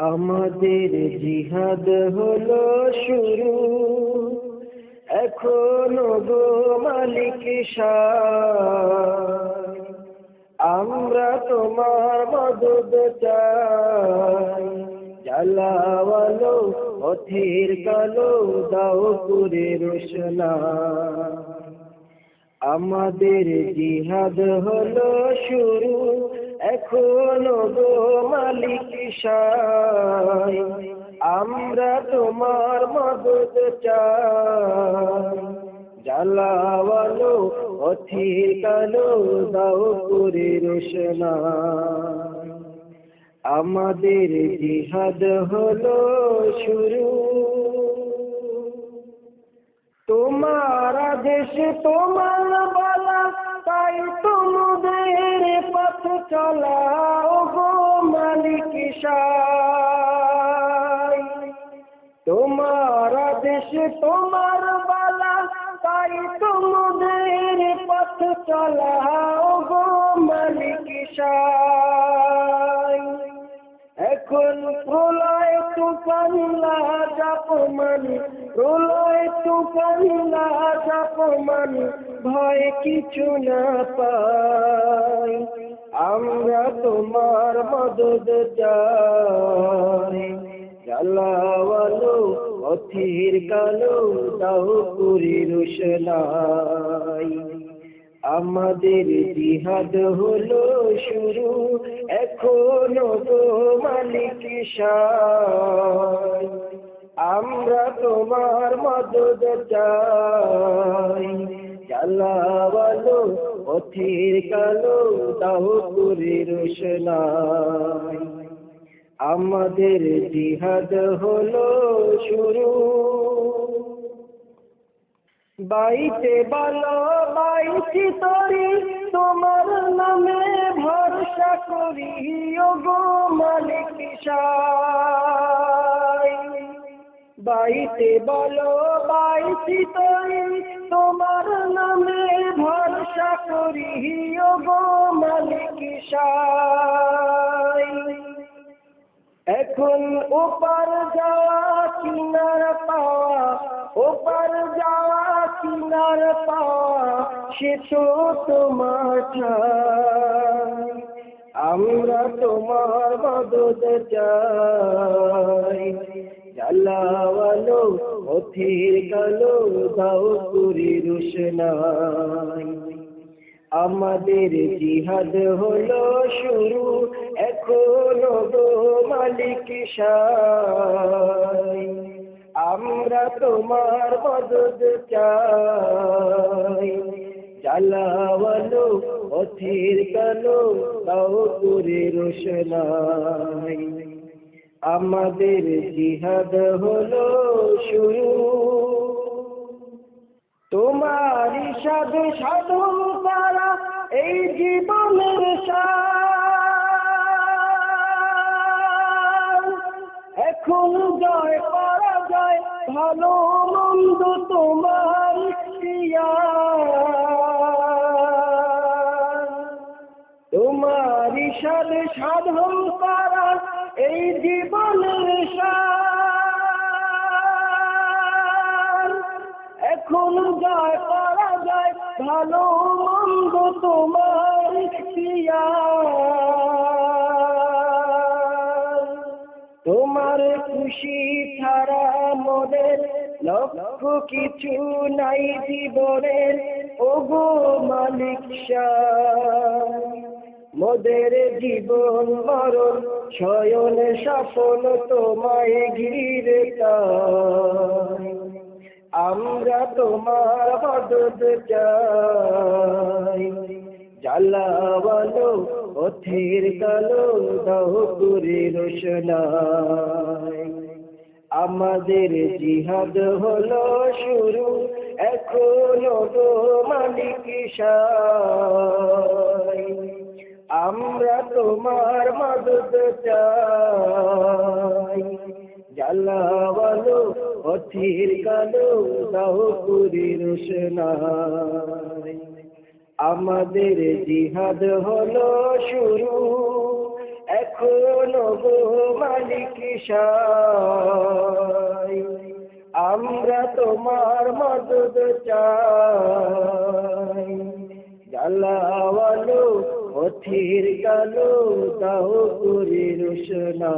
আমাদের জিহাদ হলো শুরু। এখনও গো মালিক আমরা তোমার মদদ চাই। জ্বালাওয়ালো পথের কালো দাও করে রোশনা। আমাদের জিহাদ হলো শুরু। এখনও গো মালিক আমরা তোমার মদত চাই। জ্বালাওয়ালো অথির কালো দাও করে রোশনা আমাদের জিহাদ হলো শুরু। তোমার দেশ তোমার বলা, তাই তোমাদের পথ চলা ও গো মালিক তোমার দেশ তোমার বলা, তাই তোমাদের পথ চলা ও গো মালিক এখন প্রলয় তুফান জাপমান প্রলয় তুফান জাপমান ভয় কিছু না পাই। আমরা তোমার মদদ চাই। জ্বালাওয়ালো অথির কালো দাও পুরি রোশনাই। আমাদের জিহাদ হলো শুরু, এখনও গো মালিক আমরা তোমার মদদ চাই। জ্বালাওয়ালো পথির কালো দাও করে রোশনাই। আমাদের জিহাদ হলো শুরু। বাইতে বলো বাইছি তরি, তোমার নামে ভরসা করি গো মালিক বাইতে বলো বাইছি তরি তোমার নামে ভরসা করি গো মালিক এখন ওপার যাওয়া কিনার পাওয়া, ওপার যাওয়া কিনার পাওয়া, সে তো তোমার। আমরা তোমার মদদ চাই জ্বালাওয়ালো পথির কালো দাও পুরি রোশনাই আমাদের জিহাদ হলো শুরু, এখনও গো মালিক সাই আমরা তোমার মদদ চাই। জ্বালাওয়ালো অথির কালো দাও করে রোশনাই আমাদের জিহাদ হলো শুরু তোমার সাধু সাধন তারা এই জীবনের এখন জয় করা যায় ভালো মন্দ তোমার। তোমার সাথে সাধন করা এই জীবনের এখন যায় করা যায়, ভালো মন্দ তোমার। তোমার খুশি ছাড়া মোদের লক্ষ কিছু নাই জীবনের ওগো মালিক। মোদের জীবন মরণ, শয়ন সফল তোমায় ঘিরে আমরা তোমার মদদ চাই। জ্বালাওয়ালো পথের কালো দাও করে রোশনাই আমাদের জিহাদ হলো শুরু, এখনও গো মালিক আমরা তোমার মদদ চাই। জ্বালাওয়ালো অথির কালো দাও পুরি রোশনাই আমাদের জিহাদ হলো শুরু, এখনও গো মালিক আমরা তোমার মদত চাই। জ্বালাওয়ালো পথির কালো দাও করে রোশনাই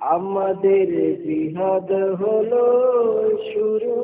আমাদের বিহাদ হলো শুরু।